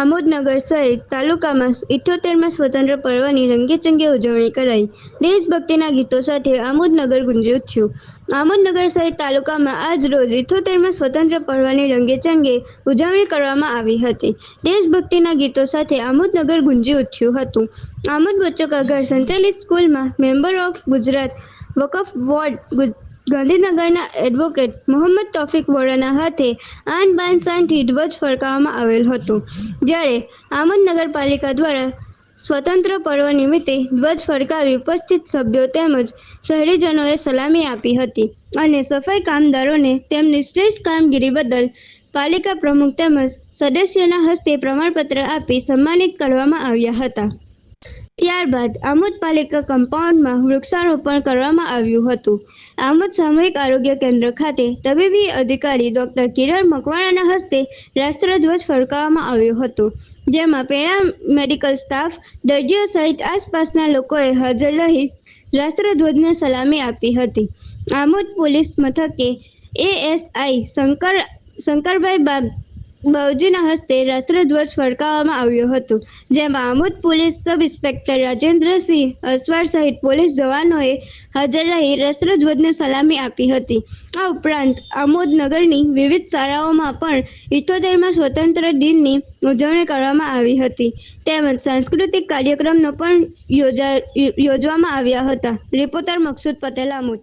આમોદનગર સહિત તાલુકામાં ઇઠ્ઠોતેરમાં સ્વતંત્ર પર્વની રંગેચંગે ઉજવણી કરાઈ. દેશભક્તિના ગીતો સાથે આમોદનગર ગુંજી ઉઠ્યું આમોદનગર સહિત તાલુકામાં આજ રોજ ઇઠ્ઠોતેરમાં સ્વતંત્ર પર્વની રંગેચંગે ઉજવણી કરવામાં આવી હતી. દેશભક્તિના ગીતો સાથે આમોદનગર ગુંજી ઉઠ્યું હતું. આમોદ બચ્ચો કાઘર સંચાલિત સ્કૂલમાં member of Gujarat Waqf board ગાંધીનગરના એડવોકેટ મોહમ્મદ તોફિક વોરાના હાથે આન બાન શાનથી ધ્વજ ફરકાવવામાં આવેલ હતો, જ્યારે આમદ નગરપાલિકા દ્વારા સ્વતંત્ર પર્વ નિમિત્તે ધ્વજ ફરકાવી ઉપસ્થિત સભ્યો તેમજ શહેરીજનોએ સલામી આપી હતી અને સફાઈ કામદારોને તેમની શ્રેષ્ઠ કામગીરી બદલ પાલિકા પ્રમુખ તેમજ સદસ્યોના હસ્તે પ્રમાણપત્ર આપી સન્માનિત કરવામાં આવ્યા હતા. ત્યારબાદ આમોદ પાલિકા કમ્પાઉન્ડમાં વૃક્ષારોપણ કરવામાં આવ્યું હતું. આમોદ સામૂહિક આરોગ્ય કેન્દ્ર ખાતે તબીબી અધિકારી ડોક્ટર કિરણ મકવાણાના હસ્તે રાષ્ટ્રધ્વજ ફરકાવવામાં આવ્યો હતો, જેમાં પેરા મેડિકલ સ્ટાફ, દર્દીઓ સહિત આસપાસના લોકોએ હાજર રહી રાષ્ટ્રધ્વજને સલામી આપી હતી. આમોદ પોલીસ મથકે એએસઆઈ શંકર, શંકરભાઈ બા બાવજીના હસ્તે રાષ્ટ્રધ્વજ ફરકાવવામાં આવ્યો હતો, જેમાં Amod police sub inspector Rajendrasinh Aswar સહિત પોલીસ જવાનોએ હાજર રહી રાષ્ટ્રધ્વજને સલામી આપી હતી. આ ઉપરાંત આમોદ નગરની વિવિધ શાળાઓમાં પણ ઇથોતેરમાં સ્વતંત્ર દિનની ઉજવણી કરવામાં આવી હતી. તેમજ સાંસ્કૃતિક કાર્યક્રમનો પણ યોજા, યોજવામાં આવ્યા હતા. રિપોર્ટર મકસૂદ પટેલ, આમોદ.